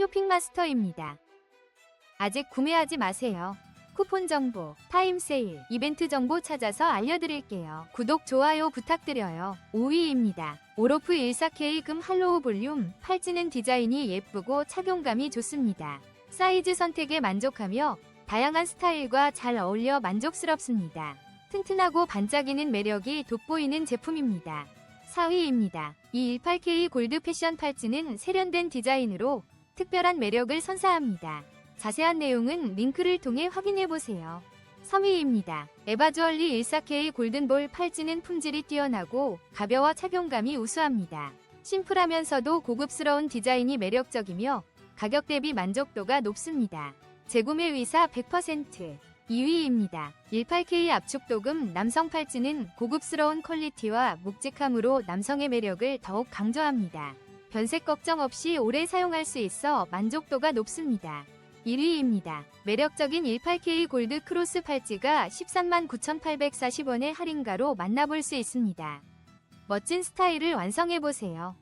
쇼핑마스터입니다. 아직 구매하지 마세요. 쿠폰 정보, 타임 세일, 이벤트 정보 찾아서 알려드릴게요. 구독, 좋아요 부탁드려요. 5위입니다. 오로프 14K 금 할로우 볼륨, 팔찌는 디자인이 예쁘고 착용감이 좋습니다. 사이즈 선택에 만족하며 다양한 스타일과 잘 어울려 만족스럽습니다. 튼튼하고 반짝이는 매력이 돋보이는 제품입니다. 4위입니다. 이 18K 골드 패션 팔찌는 세련된 디자인으로 특별한 매력을 선사합니다. 자세한 내용은 링크를 통해 확인해 보세요. 3위입니다. 에바주얼리 14K 골든볼 팔찌는 품질이 뛰어나고 가벼워 착용감이 우수합니다. 심플하면서도 고급스러운 디자인이 매력적이며 가격 대비 만족도가 높습니다. 재구매 의사 100% 2위입니다. 18K 압축도금 남성 팔찌는 고급스러운 퀄리티와 묵직함으로 남성의 매력을 더욱 강조합니다. 변색 걱정 없이 오래 사용할 수 있어 만족도가 높습니다. 1위입니다. 매력적인 18K 골드 크로스 팔찌가 13만 9,840원의 할인가로 만나볼 수 있습니다. 멋진 스타일을 완성해보세요.